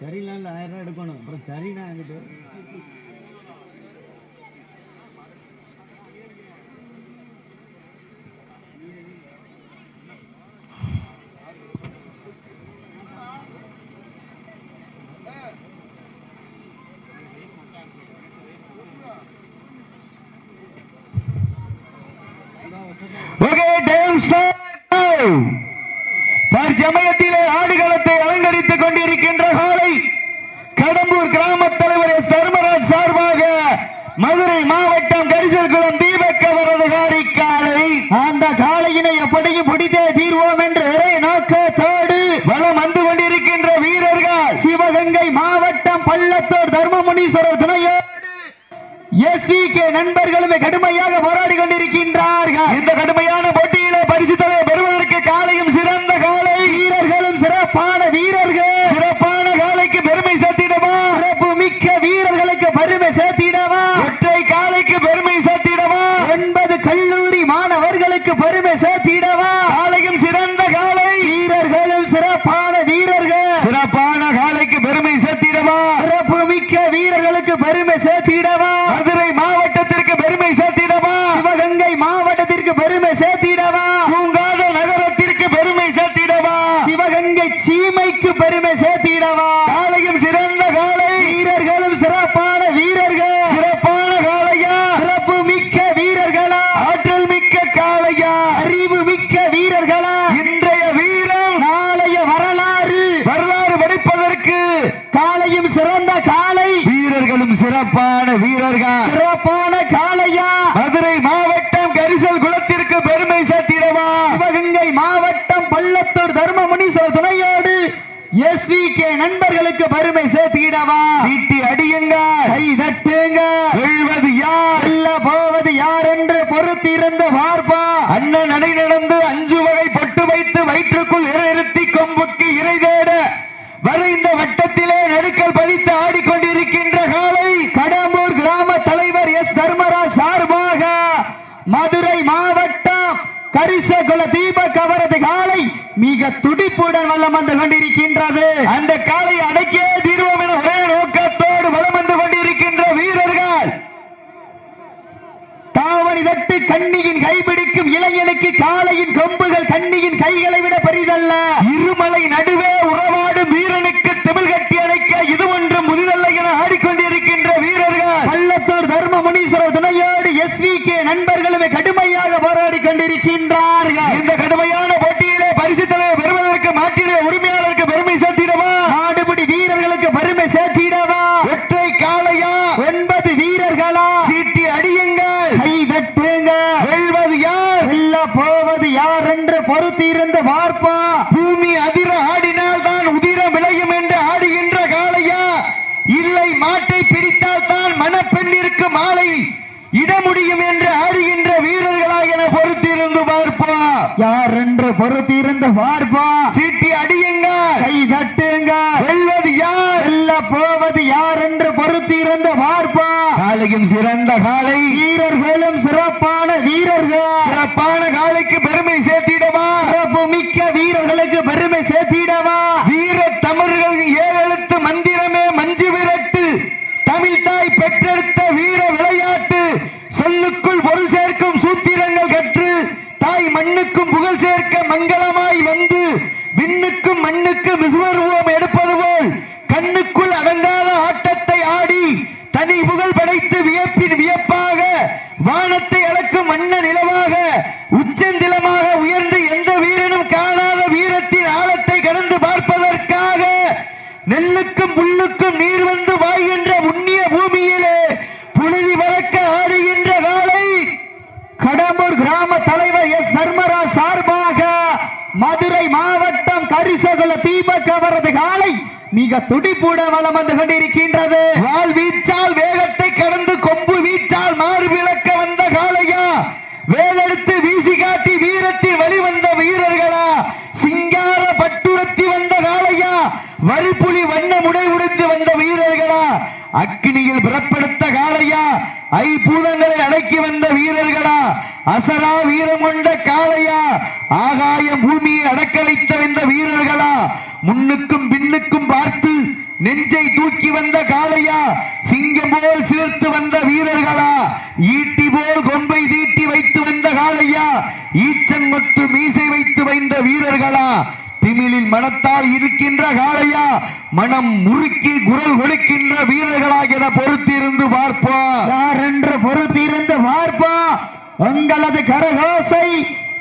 சரியில்லை ஆயிரம் ரூபாய் எடுக்கணும். அப்புறம் சரிண்ணா என்கிட்ட ஓகே டைம் ஸ்டார்ட் தற்சமயத்திலே ஆடுகளத்தை அலங்கரித்துக் கொண்டிருக்கின்ற காலை கடம்பூர் கிராம தலைவர் எஸ் தர்மராஜ் சார்பாக கோவை மாவட்டம் கரிசல்குளம் தீபக் காலை. அந்த காளையினை எப்படியும் பிடித்தே தீர்வோம் என்று நோக்கத்தோடு வலம் வந்து கொண்டிருக்கின்ற வீரர்கள் சிவகங்கை மாவட்டம் பள்ளத்தோர் தர்மமுனீஸ்வரர் துணையோடு எஸ்விகே நண்பர்களுமே கடுமையாக போராடி கொண்டிருக்கின்றார்கள் இந்த கடுமையான போட்டியிலே பரிசு தொகை பெறுவதற்கு காலையும் சிறந்த காலை வீரர்களும் சிறப்பான வீரர்கள் சிறப்பான காலைக்கு பெருமை சேர்த்திடவா சிறப்பு மிக்க வீரர்களுக்கு பெருமை சேர்த்திடவா ஒற்றை காலைக்கு பெருமை சேர்த்திடவா ஒன்பது கல்லூரி மாணவர்களுக்கு பெருமை சேர்த்திடவா காலையும் சிறந்த காலை வீரர்களும் சிறப்பான வீரர்கள் சிறப்பான காலைக்கு பெருமை சேர்த்திடவா சிறப்பு மிக்க வீரர்களுக்கு பெருமை சேர்த்திடவா மதுரை மாவட்டத்திற்கு பெருமை சேர்த்திடவா சிவகங்கை மாவட்டத்திற்கு பெருமை சேர்த்திடவா பூங்காத நகரத்திற்கு பெருமை சேர்த்திடவா சிவகங்கை சீமைக்கு பெருமை சேர்த்திடவா காலையும் சிறந்த காலை வீரர்களும் சிறப்பான வீரர்கள் சிறப்பான காளையா சிறப்பு மிக்க வீரர்களா ஆற்றல் மிக்க காளையா அறிவு மிக்க வீரர்களா இன்றைய வீரம் நாளைய வரலாறு வரலாறு படிப்பதற்கு காலையும் சிறந்த காலை வீரர்களும் சிறப்பான வீரர்கள்? சிறப்பான காளையா? மதுரை மாவட்டம் கரிசல் குளத்திற்கு பெருமை சேர்த்திடவா? சிவகங்கை மாவட்டம் பள்ளத்தூர் தர்மமுனீஸ்வரர் துணையோடு எஸ்விகே நண்பர்களுக்கு பெருமை சேர்த்திடவா? சீட்டி அடியுங்க. கை தட்டுங்க. வெல்வது யார்? வெல்ல போவது யார் என்று பொறுத்திருந்து பார்ப்பா அண்ணன் நடை நடந்து அஞ்சு வகை பொட்டு வைத்து வயிற்றுக்குள் தேட இந்த வட்டத்திலே நடுக்கல் பதித்து ஆடிக்கொண்டிருக்கின்ற காலை கடம்பூர் கிராம தலைவர் எஸ் தர்மராஜ் சார்பாக மதுரை மாவட்டம் கரிசகுல தீபக் அவரது காலை மிக துடிப்புடன் வலம் வந்து கொண்டிருக்கின்றது. அந்த காலை அடக்கியே தீர்வோம் என ஒரே நோக்கத்தோடு வலம் வந்து கொண்டிருக்கின்ற வீரர்கள். தாவணி தட்டு கண்ணியின் கைபிடிக்கும் இளைஞனுக்கு காளையின் கொம்புகள் கண்ணியின் கைகளை விட பெரிதல்ல. இருமலை நடுவே உறவாடும் வீரனுக்கு திமிழ் கட்டி அணைக்க இது ஒன்றும் முதிதல்ல என ஆடிக்கொண்டிருக்கின்ற வீரர்கள். பள்ளத்தூர் தர்ம முனீஸ்வரர் துணையோடு கே நண்பர்களுமே கடுமையாக போராடி கொண்டிருக்கின்றார்கள். இந்த கடுமையான போட்டியிலே பரிசு தலைவர் பெறுவதற்கு மாற்றிட உரிமையாளருக்கு பெருமை சேர்த்திடவா? நாடுபிடி வீரர்களுக்கு பெருமை சேர்த்திடவா? ஒற்றை காளையா? ஒன்பது வீரர்களா? சீட்டி அடியுங்கள். கை வெட்டுங்க. வெல்வது யார்? வெல்ல போவது யார் என்று பொறுத்திருந்து பார்ப்போம் பூமி அதிர ஆடினால் தான் உதிரம் விளையும் என்று ஆடுகின்ற காளையா இல்லை மாட்டை பிடித்தால் தான் மணப்பெண்ணிற்கு மாலை இட முடியும் என்று ஆடுகின்ற வீரர்களா என பொறுத்திருந்து பார்ப்பா யார் என்று பொறுத்திருந்து பார்ப்பா சீட்டி அடியுங்க கை தட்டுங்க வெல்வது யார்? வெல்ல போவது யார் என்று பொறுத்திருந்து பார்ப்பா காலையும் சிறந்த காலை. வீரர்களும் சிறப்பான வீரர்கள். சிறப்பான காலைக்கு பெருமை சேர்த்திடவா சிறப்பு மிக்க வீரர்களுக்கு பெருமை சேர்த்திடவா வீர தமிழர்கள் ஏழெழுத்து மந்திரமே மஞ்சு விரட்டு தமிழ் தாய் பெற்றெடுத்த வீர விளையாட்டு சொல்லுக்குள் பொருள் சேர்க்கும் சூத்திரங்கள் கற்று தாய் மண்ணுக்கும் புகழ் சேர்க்க மங்களமாய் வந்து விண்ணுக்கும் மண்ணுக்கு விசுவருவோம் எடுப்பது போல் கண்ணுக்குள் அடங்காத ஆட்டத்தை ஆடி தனி புகழ் படைத்து வியப்பின் வியப்பாக வானத்தை அளக்கும் மன்ன நிலமாக உச்சந்திலமாக உயர்ந்து எந்த வீரனும் காணாத வீரத்தின் ஆழத்தை கடந்து பார்ப்பதற்காக நெல்லுக்கும் புல்லுக்கும் நீர் வந்து வாய்கின்ற புண்ணிய பூமியிலே புழுதி வளர்க்க ஆடுகின்ற காலை கடம்பூர் கிராம தலைவர் எஸ் சர்மராஜ் சார்பாக மதுரை மாவட்டம் கரிசகுல தீபக் அவரது காலை மிக துடிப்புட வலம் வந்து கொண்டிருக்கின்றது. வால் வீச்சால் வேகத்தை கடந்து கொம்பு வீச்சால் மாறு விளக்க வந்த காளையா? வேலெடுத்து வீசி காட்டி வீரத்தில் வழிவந்த வீரர்களா? சிங்கார பட்டுரத்தி வந்த காளையா? வரிப்புலி வண்ண முடை அக்னியில் பிறப்படுத்த காளையா? ஐபூதங்களை அடக்கி வந்த வீரர்களா? அசரா வீரம் கொண்ட காளையா? ஆகாயம் பூமியை அடக்க வைத்த வந்த வீரர்களா? முன்னுக்கும் பின்னுக்கும் பார்த்து நெஞ்சை தூக்கி வந்த காளையா? சிங்கம் போல் சிலிர்த்து வந்த வீரர்களா? ஈட்டி போல் கொம்பை தீட்டி வைத்து வந்த காளையா? ஈச்சங்கொத்து மீசை வைத்து வைந்த வீரர்களா? திமிழில் மனத்தால் இருக்கின்ற காளையா மனம் முறுக்கி குரல் கொடுக்கின்ற வீரர்களாக பொறுத்திருந்து பார்ப்போம் யார் என்று பொறுத்திருந்து பார்ப்போம் உங்களது கரகோசை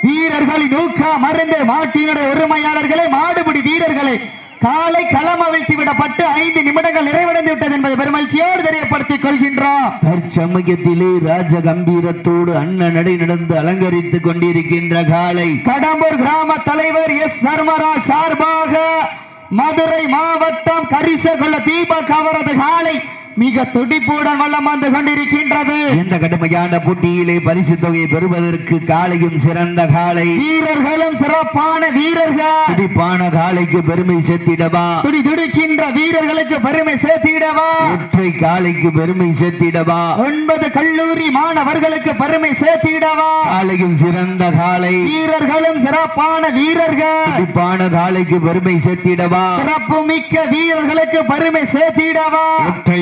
வீரர்களின் ஊக்கா மருந்தே மாட்டினுடைய உரிமையாளர்களே மாடுபிடி வீரர்களே காலை களம் அவிழ்த்து விடப்பட்டு ஐந்து நிமிடங்கள் நிறைவடைந்து விட்டது என்பதை பெருமகிழ்ச்சியோடு தெரியப்படுத்திக் கொள்கின்றோம். தற்சமயத்திலே ராஜ கம்பீரத்தோடு அண்ணன் நடை நடந்து அலங்கரித்துக் கொண்டிருக்கின்ற காளை கடம்பூர் கிராம தலைவர் எஸ் சர்மராஜ் சார்பாக மதுரை மாவட்டம் கரிசகுள்ள தீபக் அவரது காலை மிக துடிப்புடன் வல்லம் வந்து கொண்டிருக்கின்றது. இந்த கடுமையான போட்டியிலே பரிசு தொகையை பெறுவதற்கு காளையும் சிறந்த காளை வீரர்களும் சிறப்பான வீரர்கள். துடிப்பான காளைக்கு பெருமை சேர்த்திடவா? துடி துடிக்கின்ற வீரர்களுக்கு பெருமை சேர்த்திடவா? ஒற்றை காளைக்கு பெருமை சேர்த்திடவா? ஒன்பது கல்லூரி மாணவர்களுக்கு பெருமை சேர்த்திடவா? காளையும் சிறந்த காளை வீரர்களும் சிறப்பான வீரர்கள். துடிப்பான காளைக்கு பெருமை சேர்த்திடவா? சிறப்பு மிக்க வீரர்களுக்கு பெருமை சேர்த்திடவா? ஒற்றை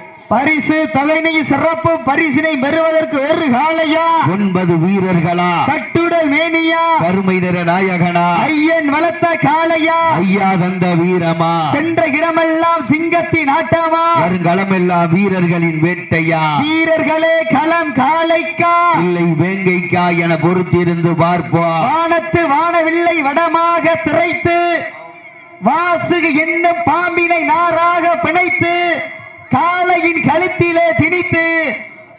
பரிசு தலைமை சிறப்பு பரிசினை பெறுவதற்கு ஒரு காலையா? ஒன்பது வீரர்களா? கட்டுடல் மேனியா? கருமை நிற நாயகனா? ஐயன் வளர்த்த காளையா? ஐயா தந்த வீரமா? சென்ற இடமெல்லாம் சிங்கத்தின் ஆட்டமா? வருங்களமெல்லாம் வீரர்களின் வேட்டையா? வீரர்களே களம் காளைக்கா? இல்லை வேங்கைக்கா என பொறுத்திருந்து பார்ப்போம். வானத்து வானவில்லை வடமாக திரைத்து வாசுகு என்னும் பாம்பினை நாராக பிணைத்து காளையின் கழுத்திலே திணித்து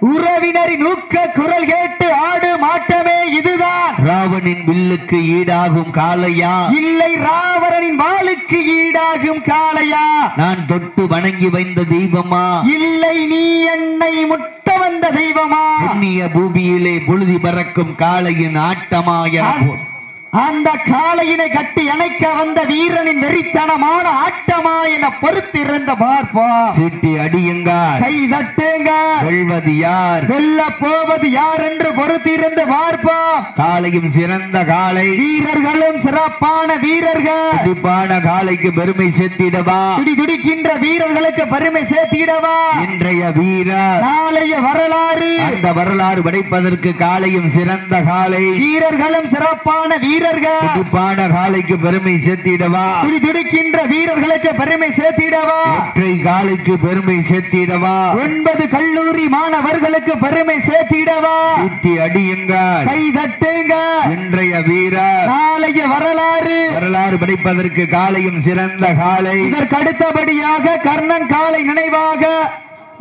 உறவினரின் ஊக்க குரல் கேட்டு ஆடு மாட்டமே இதுதான். ராவணின் வில்லுக்கு ஈடாகும் காளையா? இல்லை ராவரனின் வாளுக்கு ஈடாகும் காளையா? நான் தொட்டு வணங்கி வைந்த தெய்வமா? இல்லை நீ என்னை முட்ட வந்த தெய்வமா? புண்ணிய பூமியிலே புழுதி பறக்கும் காளையின் ஆட்டமா என போ- அந்த காளையினை கட்டி அணைக்க வந்த வீரனின் வெறித்தனமான ஆட்டமா என பொறுத்திருந்த பார்ப்போம் சீட்டி அடியுங்கள் கை தட்டுங்க. வெல்வது யார்? வெல்ல போவது யார் என்று பொறுத்திருந்து பார்ப்போம் காளையும் சிறந்த காளை. வீரர்களும் சிறப்பான வீரர்கள். துடிப்பான காளைக்கு பெருமை சேர்த்திடவா? துடி துடிக்கின்ற வீரர்களுக்கு பெருமை சேர்த்திடவா? இன்றைய வீரர். நாளைய வரலாறு. அந்த வரலாறு படைப்பதற்கு காளையும் சிறந்த காளை. வீரர்களும் சிறப்பான வீரர்கள். துடிப்பான காளைக்கு பெருமை சேர்த்திடவா? துடி துடிக்கின்ற வீரர்களுக்கு பெருமை சேர்த்திடவா? ஒற்றை காளைக்கு பெருமை சேர்த்திடவா? ஒன்பது கல்லூரி மாணவர்களுக்கு பெருமை சேர்த்திடவா? சீட்டி அடியுங்கள். கை தட்டுங்க இன்றைய வீரர் நாளைய வரலாறு. வரலாறு படைப்பதற்கு காளையும் சிறந்த காளை இதற்கு அடுத்தபடியாக கர்ணன் காலை நினைவாக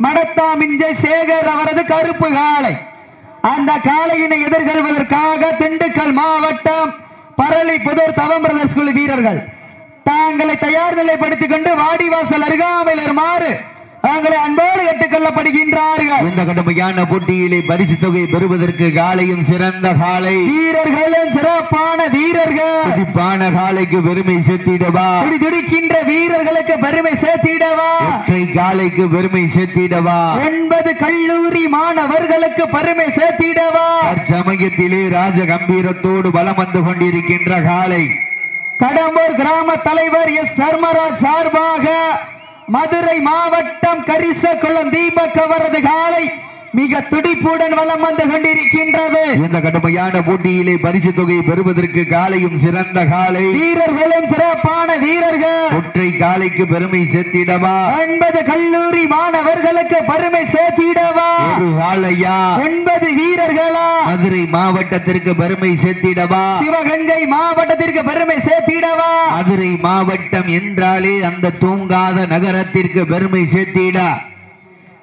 மடத்தாமிஞ்சை சேகர் அவரது கருப்பு காளை அந்த காளையினை எதிர்கொள்வதற்காக திண்டுக்கல் மாவட்டம் பரளி புதூர் தவம் பிரதர்ஸ் குழு வீரர்கள். தாங்களை தயார் நிலைப்படுத்திக் கொண்டு வாடிவாசல் அருகாமையில் வருமாறு தாங்களை அன்போடு கேட்டுக்கொள்ளப்படுகின்றார்கள் இந்த கடுமையான போட்டியிலே பரிசு தொகை பெறுவதற்கு காளையும் சிறந்த காளை வீரர்களும் சிறப்பான வீரர்கள். துடிப்பான காளைக்கு பெருமை சேர்த்திடவா? துடி துடிக்கின்ற வீரர்களுக்கு பெருமை சேர்த்திடவா? ஒற்றை காளைக்கு பெருமை சேர்த்திடவா? ஒன்பது கல்லூரி மாணவர்களுக்கு பெருமை சேர்த்திடவா? தற்சமயத்திலே ராஜ கம்பீரத்தோடு பலம் வந்து கொண்டிருக்கின்ற காளை கடம்பூர் கிராம தலைவர் எஸ். சர்மராஜ் சார்பாக மதுரை மாவட்டம் கரிசகுளம் தீபக் அவரது காலை மிக துடிப்புடன் வலம் வந்து கொண்டிருக்கின்றது. இந்த கடுமையான போட்டியிலே பரிசு தொகை பெறுவதற்கு காளையும் சிறந்த காளை வீரர்களும் சிறப்பான வீரர்கள். ஒற்றை காளைக்கு பெருமை சேர்த்திடவா? ஒன்பது கல்லூரி மாணவர்களுக்கு பெருமை சேர்த்திடவா? ஒரு காளையா ஒன்பது வீரர்களா? மதுரை மாவட்டத்திற்கு பெருமை சேர்த்திடவா? சிவகங்கை மாவட்டத்திற்கு பெருமை சேர்த்திடவா? மதுரை மாவட்டம் என்றாலே அந்த தூங்காத நகரத்திற்கு பெருமை சேர்த்திட.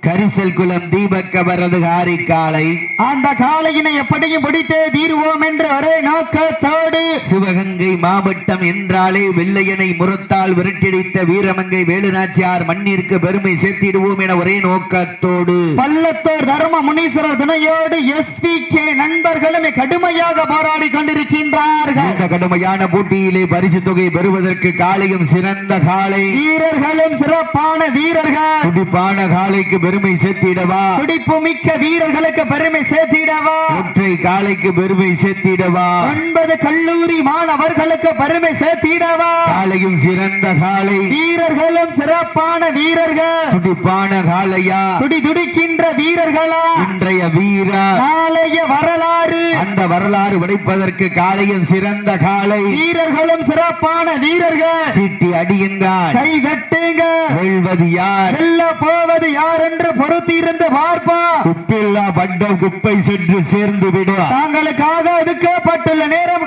கரிசல் குளம் தீபக் அவரது காரிக்காலை அந்த காளையினை எப்படியும் பிடித்தே தீர்வோம் என்று ஒரே நோக்கத்தோடு. சிவகங்கை மாவட்டம் என்றாலே வெள்ளையனை முறத்தால் விரட்டியடித்த வீரமங்கை வேலுநாச்சியார் மண்ணிற்கு பெருமை சேர்த்திடுவோம் என ஒரே நோக்கத்தோடு. பள்ளத்தோர் தர்ம முனீஸ்வரர் துணையோடு எஸ்பி கே நண்பர்களும் கடுமையாக போராடி கொண்டிருக்கின்றார்கள். இந்த கடுமையான போட்டியிலே பரிசு தொகை பெறுவதற்கு காளையும் சிறந்த காளை. வீரர்களும் சிறப்பான வீரர்கள். துடிப்பான காளைக்கு பெருமை சேர்த்திடவா? துடிப்பு மிக்க வீரர்களுக்கு பெருமை சேர்த்திடவா? ஒற்றை காலைக்கு பெருமை சேர்த்திடவா? ஒன்பது கல்லூரி மாணவர்களுக்கு பெருமை சேர்த்திடவா? காலையும் சிறந்த காலை வீரர்களும் சிறப்பான வீரர்கள். துடிப்பான காளையா? துடி துடிக்கின்ற வீரர்களா? இன்றைய வீரா. நாளைய வரலாறு. அந்த வரலாறு உடைப்பதற்கு காலையும் சிறந்த காலை வீரர்களும் சிறப்பான வீரர்கள். சீட்டி அடியுங்கள். கை தட்டுங்க வெல்வது யார்? வெல்ல போவது யார் என்று பொறுத்திருந்து பார்ப்பா குப்பில்லா பண்டம் குப்பை சென்று சேர்ந்து விடும் தாங்களுக்காக ஒதுக்கப்பட்டுள்ள நேரம்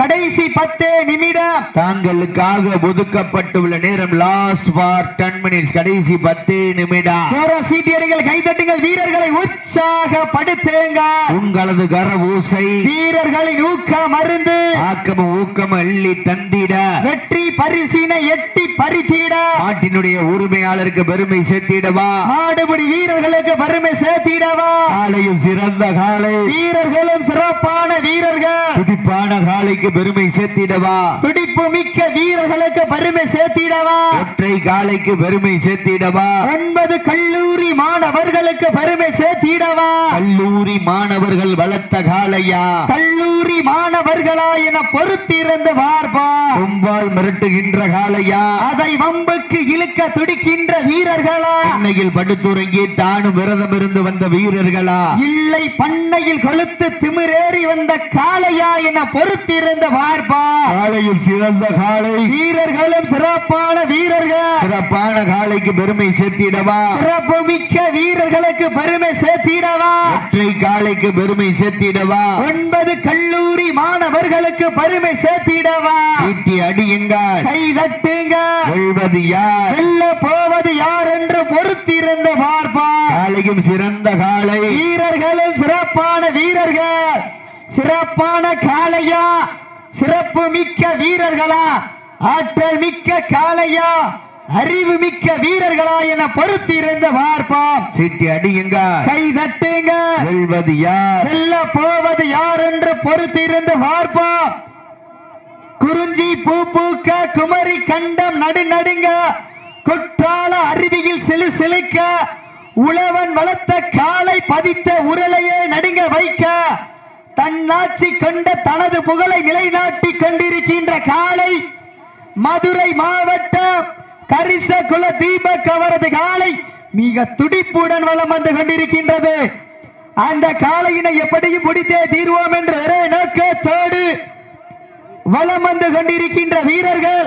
கடைசி பத்தே நிமிடம். தாங்களுக்காக ஒதுக்கப்பட்டுள்ள நேரம் லாஸ்ட் ஃபார் டென் மினிட்ஸ் கடைசி பத்தே நிமிடம். கோர சீட்டியடிகள் கைதட்டுங்கள் வீரர்களை உற்சாகப்படுத்துங்க. உங்களது கர ஊசை வீரர்களின் ஊக்க மருந்து ஆக்கமும் ஊக்கம் அள்ளி தந்திட. வெற்றி பரிசினை எட்டி பறித்திட. நாட்டினுடைய உரிமையாளருக்கு பெருமை சேர்த்திடவா? மாடுபிடி வீரர்களுக்கு பெருமை சேர்த்திடவா? காலையும் சிறந்த காலை. வீரர்களும் சிறப்பான வீரர்கள். துடிப்பான காலைக்கு பெருமை சேர்த்திடவா? துடிப்பு மிக்க வீரர்களுக்கு பெருமை சேர்த்திடவா? ஒற்றை காலைக்கு பெருமை சேர்த்திடவா? ஒன்பது கல்லூரி மாணவர்களுக்கு பெருமை சேர்த்திடவா? கல்லூரி மாணவர்கள் வளர்த்த காளையா? கல்லூரி என பொறுத்திருந்து பார்ப்பா கொம்பால் மிரட்டுகின்ற காளையா. அதை வம்புக்கு இழுக்க துடிக்கின்ற வீரர்களா. அன்னையில் படுத்துறங்கி தானும் விரதம் இருந்து வந்த வீரர்களா. இல்லை பண்ணையில் கொளுத்து திமிரேறி வந்த காளையா என பொறுத்திருந்து பார்ப்பா காளையும் சிறந்த காளை. வீரர்களும் சிறப்பான வீரர்கள். சிறப்பான காளைக்கு பெருமை சேர்த்திடவா. சிறப்பு மிக்க வீரர்களுக்கு பெருமை சேர்த்திடவா. ஒற்றை காளைக்கு பெருமை சேர்த்திடவா. ஒன்பது கல்லூரி மாணவர்களுக்கு பெருமை சேர்த்திடவா? ஈட்டி அடியுங்கள். கை தட்டுங்க. வெல்வது யார்? வெல்ல போவது யார் என்று பொறுத்திருந்து பார்ப்பா காளையும் சிறந்த காளை வீரர்களும் சிறப்பான வீரர்கள். சிறப்பான காளையா? சிறப்பு மிக்க வீரர்களா? ஆற்றல் மிக்க காளையா? அறிவு மிக்க வீரர்களா என பொறுத்திருந்து பார்ப்போம் சீட்டி அடியுங்கள் கை தட்டுங்க. வெல்வது யார்? வெல்ல போவது யார் என்று பொறுத்திருந்து பார்ப்போம் குறிஞ்சி பூ பூக்க குமரி கண்டம் நடு நடுங்க. குற்றால அருவியில் சிலு சிலுக்க. உழவன் வளர்த்த காலை பதித்த உரலையே நடுங்க வைக்க. தன்னாட்சி கொண்ட தனது புகழை நிலைநாட்டி கொண்டிருக்கின்ற காலை மதுரை மாவட்டம் கரிச குல தீபக் அவரது காலை மிக துடிப்புடன் வளம் வந்து கொண்டிருக்கின்றது. அந்த காளையினை எப்படியும் பிடித்தே தீர்வோம் என்ற ஒரே நோக்கத்தோடு வலம் வந்து கொண்டிருக்கின்ற வீரர்கள்.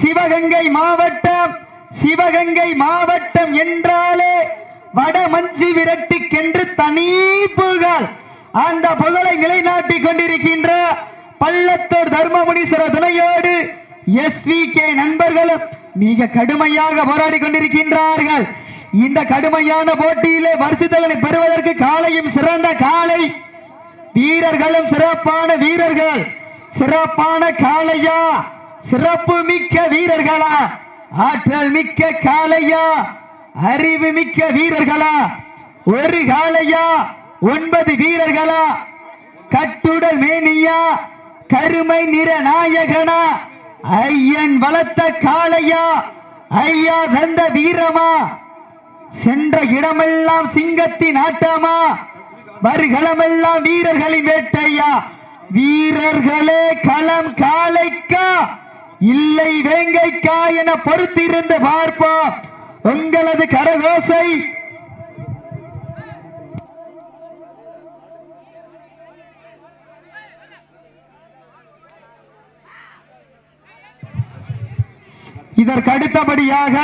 சிவகங்கை மாவட்டம் சிவகங்கை மாவட்டம் என்றாலே வடமஞ்சி விரட்டிக்கென்று தனி புகழ். அந்த புகழை நிலைநாட்டிக் கொண்டிருக்கின்ற பள்ளத்தூர் தர்மமுனீஸ்வர துணையோடு எஸ் கே நண்பர்களும் மிக கடுமையாக போராடி கொண்டிருக்கின்றார்கள். இந்த கடுமையான போட்டியிலே பரிசுத்தலனை பெறுவதற்கு காலையும் சிறந்த காலை. வீரர்களும் சிறப்பான வீரர்கள். சிறப்பான காளையா? சிறப்பு மிக்க வீரர்களா? ஆற்றல் மிக்க காளையா? அறிவு மிக்க வீரர்களா? ஒரு காளையா? ஒன்பது வீரர்களா? கட்டுடல் மேனியா? கருமை நிற நாயகனா? ஐயன் வளர்த்த காளையா? ஐயா தந்த வீரமா? சென்ற இடமெல்லாம் சிங்கத்தின் ஆட்டமா? வருகளமெல்லாம் வீரர்களின் வேட்டையா? வீரர்களே களம் காளைக்கா? இல்லை வேங்கைக்கா என பொறுத்திருந்து பார்ப்போம். உங்களது கரகோசை இதற்கு அடுத்தபடியாக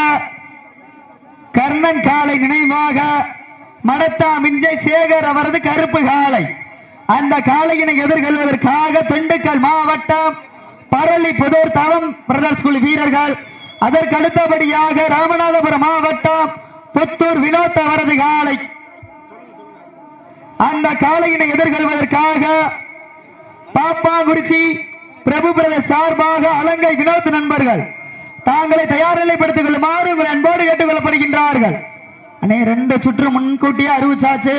கர்ணன் காலை நினைவாக மடத்தா மிஞ்சை சேகர் அவரது கருப்பு காளை அந்த காளையினை எதிர்கொள்வதற்காக திண்டுக்கல் மாவட்டம் பரளி புதூர் தவம் பிரதர்ஸ் குழு வீரர்கள். அதற்கு அடுத்தபடியாக ராமநாதபுரம் மாவட்டம் புத்தூர் வினோத் அவரது காலை. அந்த காளையினை எதிர்கொள்வதற்காக பாப்பாங்குறிச்சி பிரபு பிரதர் சார்பாக அலங்கை வினோத் நண்பர்கள். தாங்களை தயார் நிலைப்படுத்திக் கொள்ளுமாறு உங்கள் அன்போடு கேட்டுக்கொள்ளப்படுகின்றார்கள். அண்ணே ரெண்டு சுற்று முன்கூட்டியே அறிவிச்சாச்சு.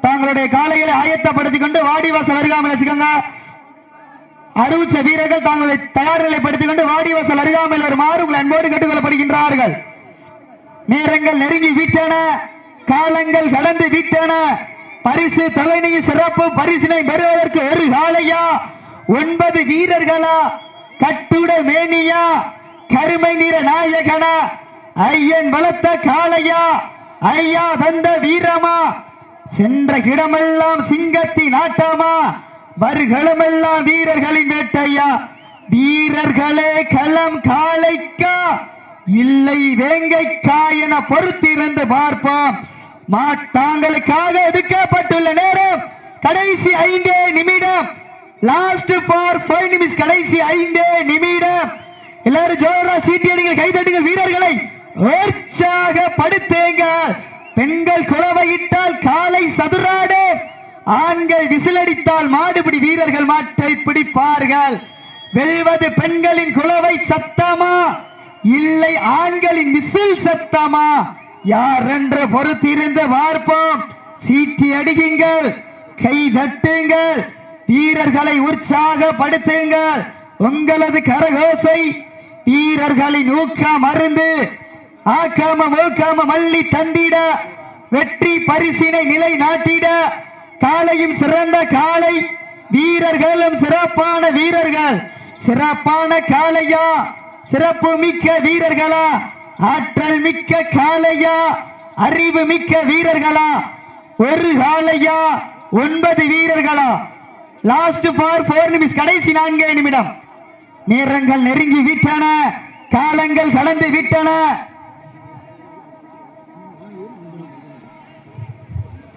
தங்களுடைய காலைகளை ஆயத்தப்படுத்திக் கொண்டு வாடிவாசல் அருகாமல் வச்சுக்கோங்க. அறிவிச்ச வீரர்கள் தாங்களை தயார் நிலைப்படுத்திக் கொண்டு வாடிவாசல் அருகாமல் வருமாறு உங்கள் அன்போடு கேட்டுக்கொள்ளப்படுகின்றார்கள். நேரங்கள் நெருங்கி விட்டன காலங்கள் கடந்து விட்டன பரிசு தலைமையின் சிறப்பு பரிசினை பெறுவதற்கு ஒரு காளையா? ஒன்பது வீரர்களா? கட்டுட மேனியா? கருமை நிற நாயகனா ஐயன் வளர்த்த காளையா ஐயா தந்த வீரமா சென்ற இடமெல்லாம் சிங்கத்தின் ஆட்டமா வருகளமெல்லாம் வீரர்களின் வேட்டையா வீரர்களே களம் காளைக்கா இல்லை வேங்கைக்கா என பொறுத்திருந்து பார்ப்போம். மாட்டாங்களுக்காக எடுக்கப்பட்டுள்ள நேரம் கடைசி ஐந்தே நிமிடம். லாஸ்ட் ஃபார் ஃபைவ் நிமிஷம் கடைசி ஐந்தே நிமிடம். எல்லாரும் ஜோரா சீட்டி சீட்டியடிகள் கைதட்டுங்கள் வீரர்களை. உற்சாகப்படுத்துங்க பெண்கள் குளவையிட்டால் காலை சதுராடு. ஆண்கள் விசிலடித்தால் மாடுபிடி வீரர்கள் மாட்டை பிடிப்பார்கள். வெல்வது பெண்களின் குலவை சத்தமா? இல்லை ஆண்களின் விசில் சத்தமா? யார் என்று பொறுத்திருந்து பார்ப்போம். சீட்டி அடியுங்கள் கை தட்டுங்கள். வீரர்களை உற்சாகப்படுத்துங்கள் உங்களது கரகோசை வீரர்களின் ஊக்கம் மருந்து ஆக்காம ஊக்காம மல்லி தந்திட வெற்றி பரிசினை நிலை நாட்டிட காலையும் சிறந்த காலை வீரர்களும் சிறப்பான வீரர்கள். சிறப்பான காளையா சிறப்பு மிக்க வீரர்களா? ஆற்றல் மிக்க காளையா அறிவு மிக்க வீரர்களா? ஒரு காலையா? ஒன்பது வீரர்களா? லாஸ்ட் ஃபார் போர் நிமிஷம் கடைசி நான்கே நிமிடம். நேரங்கள் நெருங்கி விட்டன. காலங்கள் கடந்து விட்டன.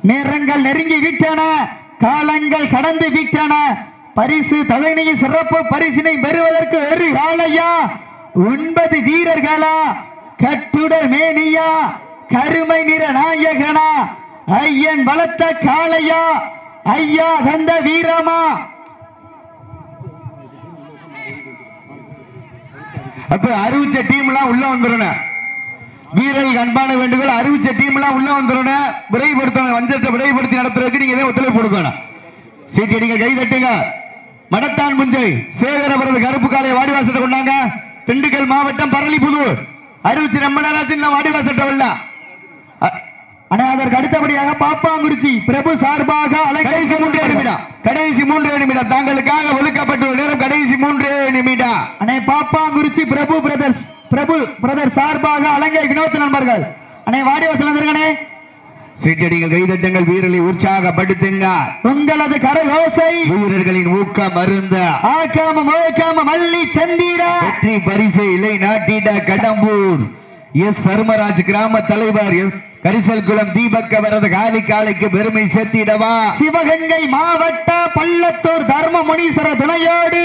நேரங்கள் நெருங்கி விட்டன. காலங்கள் கடந்து விட்டன. பரிசு தலைமையின் சிறப்பு பரிசினை பெறுவதற்கு ஒரு காலையா ஒன்பது வீரர்களா? கட்டுட மேனியா? கருமை நிற நாயகனா? ஐயன் பலத்த காளையா? ஐயா தந்த வீரமா? அப்ப அறிவிச்ச டீம் எல்லாம் உள்ள வந்துடணும் வீரர்கள் அன்பான வேண்டுகோள் அறிவிச்ச டீம் எல்லாம் உள்ள வந்துடணும் விரைவுபடுத்தணும் வஞ்சத்தை விரைவுபடுத்தி நடத்துறதுக்கு நீங்க இதே ஒத்துழைப்பு கொடுக்கணும். சீக்கிரம் நீங்க கை தட்டுங்க. மடத்தான் முஞ்சை சேகரபுரது கருப்பு காலை வாடிவாசத்தை கொண்டாங்க. திண்டுக்கல் மாவட்டம் பரளிபுதூர். அறிவிச்சு ரொம்ப நாளாச்சு நான் வாடிவாசத்தை வரல ஆனா அதற்கு அடுத்தபடியாக பாப்பாங்குறிச்சி பிரபு சார்பாக கடைசி மூன்றே நிமிடம். கடைசி மூன்றே நிமிடம். தாங்களுக்காக ஒதுக்கப்பட்டுள்ள நேரம் கடைசி மூன்றே நிமிடம். அண்ணே பாப்பாங்குறிச்சி பிரபு பிரதர்ஸ் பிரபு பிரதர் சார்பாக அலங்கை வினோத் நண்பர்கள். அண்ணே வாடிவாசல் வந்திருக்கனே சீட்டடிகள் கைதட்டங்கள் வீரர்களை உற்சாகப்படுத்துங்க. உங்களது கரகோசை வீரர்களின் ஊக்கம் மருந்த ஆக்காம மோக்காம மல்லி தந்தீர வெற்றி பரிசை இலை நாட்டிட கடம்பூர். எஸ். தர்மராஜ் கிராம தலைவர் எஸ். கரிசல் குளம் தீபக் அவரது காலி காலைக்கு பெருமை சேர்த்திடவா. சிவகங்கை மாவட்ட பள்ளத்தூர் தர்ம முனீஸ்வர துணையோடு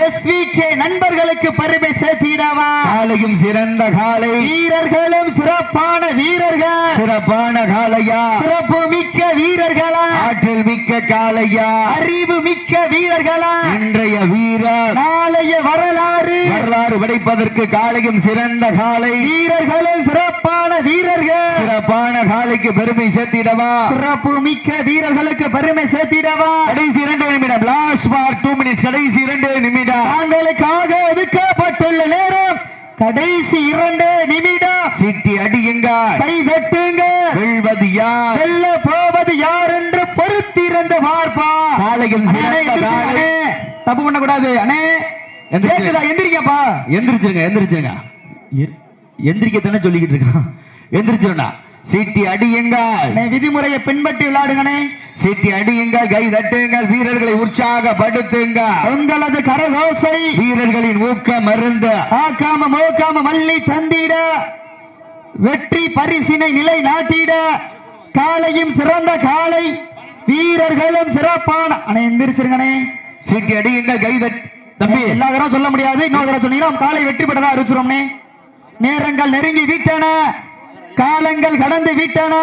எஸ்வி கே நண்பர்களுக்கு பெருமை சேர்த்திடவா காலையும் சிறந்த காலை. வீரர்களும் சிறப்பான வீரர்கள். சிறப்பான காளையா சிறப்பு மிக்க வீரர்களா? ஆற்றல் மிக்க காளையா அறிவு மிக்க வீரர்களா? இன்றைய வீரர் நாளைய வரலாறு. வரலாறு படைப்பதற்கு காலையும் சிறந்த காலை. வீரர்களும் சிறப்பான வீரர்கள். சிறப்பான காலைக்கு பெருமை சேர்த்திடவா சிறப்பு மிக்க வீரர்களுக்கு பெருமை சேர்த்திடவா கடைசி இரண்டு நிமிடம். லாஸ்ட் ஃபார் டூ மினிட்ஸ் கடைசி இரண்டு நிமிடம். தாங்களுக்காக ஒதுக்கப்பட்டுள்ள நேரம் கடைசி இரண்டு நிமிடம். சிட்டி அடியுங்கள் கை தட்டுங்க வெல்வது யார்? வெல்ல போவது யார் என்று பொறுத்திருந்து பார்ப்பா. காலையும் அண்ணே, சிறந்த எந்திரிங்க, காலை அண்ணே. தப்பு பண்ண கூடாது அண்ணே எந்திரிங்கப்பா. எந்திரிச்சிருங்க எந்திரிச்சிருங்க. எந்திரிக்கத்தானே சொல்லிக்கிட்டு இருக்கான் எந்திரிச்சிருண்ணா சீட்டி அடியுங்கள். விதிமுறையை பின்பற்றி விளையாடுங்கண்ணே. சீட்டி அடியுங்கள் கை தட்டுங்கள் வீரர்களை உற்சாகப்படுத்துங்கள். உங்களது கரகோசை வீரர்களின் ஊக்க மருந்த ஆக்காம மோக்காம மல்லி தந்திட. வெற்றி பரிசினை நிலை நாட்டிட காலையும் சிறந்த காலை வீரர்களும் சிறப்பான. அண்ணே எந்திரிச்சிருங்கண்ணே. சீட்டி அடியுங்கள் கை தட் தம்பி. எல்லா தடவை சொல்ல முடியாது. இன்னொரு தடவை சொன்னீங்கன்னா காலை வெற்றி பெற்றதா அறிவிச்சிரோம்னே நேரங்கள் நெருங்கி விட்டன. காலங்கள் கடந்து விட்டன.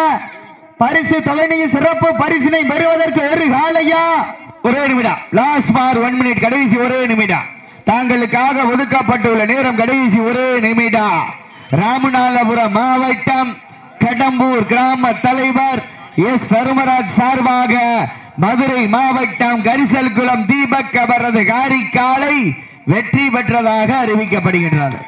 பரிசு தலைமையின் சிறப்பு பரிசினை பெறுவதற்கு ஒரு காலையா? ஒரே நிமிடம். லாஸ்ட் பார் ஒன் மினிட் கடைசி ஒரே நிமிடம். தாங்களுக்காக ஒதுக்கப்பட்டுள்ள நேரம் கடைசி ஒரே நிமிடம். ராமநாதபுரம் மாவட்டம் கடம்பூர் கிராம தலைவர் எஸ். தருமராஜ் சார்பாக மதுரை மாவட்டம் கரிசல் குளம் தீபக் அவரது காரிக்காலை வெற்றி பெற்றதாக அறிவிக்கப்படுகின்றது.